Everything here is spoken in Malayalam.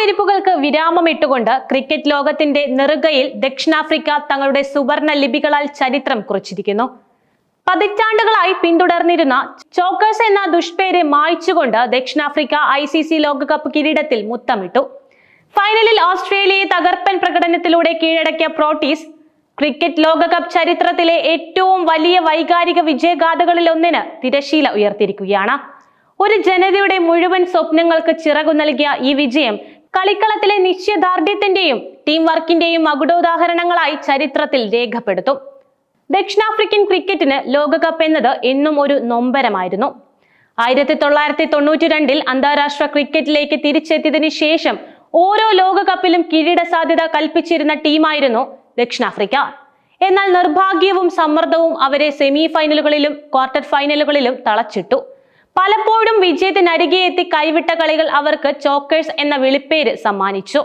കാത്തിരിപ്പുകൾക്ക് വിരാമമിട്ടുകൊണ്ട് ക്രിക്കറ്റ് ലോകത്തിന്റെ നെറുകയിൽ ദക്ഷിണാഫ്രിക്ക തങ്ങളുടെ സുവർണ ലിപികളാൽ ചരിത്രം കുറിച്ചിരിക്കുന്നു. പതിറ്റാണ്ടുകളായി പിന്തുടർന്നിരുന്ന ചോക്കേഴ്സ് എന്ന ദുഷ്പേര് മായ്ച്ചുകൊണ്ട് ദക്ഷിണാഫ്രിക്ക ഐ സി സി ലോകകപ്പ് കിരീടത്തിൽ മുത്തമിട്ടു. ഫൈനലിൽ ഓസ്ട്രേലിയയെ തകർപ്പൻ പ്രകടനത്തിലൂടെ കീഴടക്കിയ പ്രോട്ടീസ് ക്രിക്കറ്റ് ലോകകപ്പ് ചരിത്രത്തിലെ ഏറ്റവും വലിയ വൈകാരിക വിജയഗാഥകളിൽ ഒന്നിന് തിരശീല ഉയർത്തിയിരിക്കുകയാണ്. ഒരു ജനതയുടെ മുഴുവൻ സ്വപ്നങ്ങൾക്ക് ചിറകു നൽകിയ ഈ വിജയം കളിക്കളത്തിലെ നിശ്ചയദാർഢ്യത്തിന്റെയും ടീം വർക്കിന്റെയും മകുടോദാഹരണങ്ങളായി ചരിത്രത്തിൽ രേഖപ്പെടുത്തും. ദക്ഷിണാഫ്രിക്കൻ ക്രിക്കറ്റിന് ലോകകപ്പ് എന്നത് എന്നും ഒരു നൊമ്പരമായിരുന്നു. ആയിരത്തി തൊള്ളായിരത്തി തൊണ്ണൂറ്റി രണ്ടിൽ അന്താരാഷ്ട്ര ക്രിക്കറ്റിലേക്ക് തിരിച്ചെത്തിയതിനു ശേഷം ഓരോ ലോകകപ്പിലും കിരീട സാധ്യത കൽപ്പിച്ചിരുന്ന ടീമായിരുന്നു ദക്ഷിണാഫ്രിക്ക. എന്നാൽ നിർഭാഗ്യവും സമ്മർദ്ദവും അവരെ സെമി ഫൈനലുകളിലും ക്വാർട്ടർ ഫൈനലുകളിലും തളച്ചിട്ടു. പലപ്പോഴും വിജയത്തിനരികെ എത്തി കൈവിട്ട കളികൾ അവർക്ക് ചോക്കേഴ്സ് എന്ന വിളിപ്പേര് സമ്മാനിച്ചു.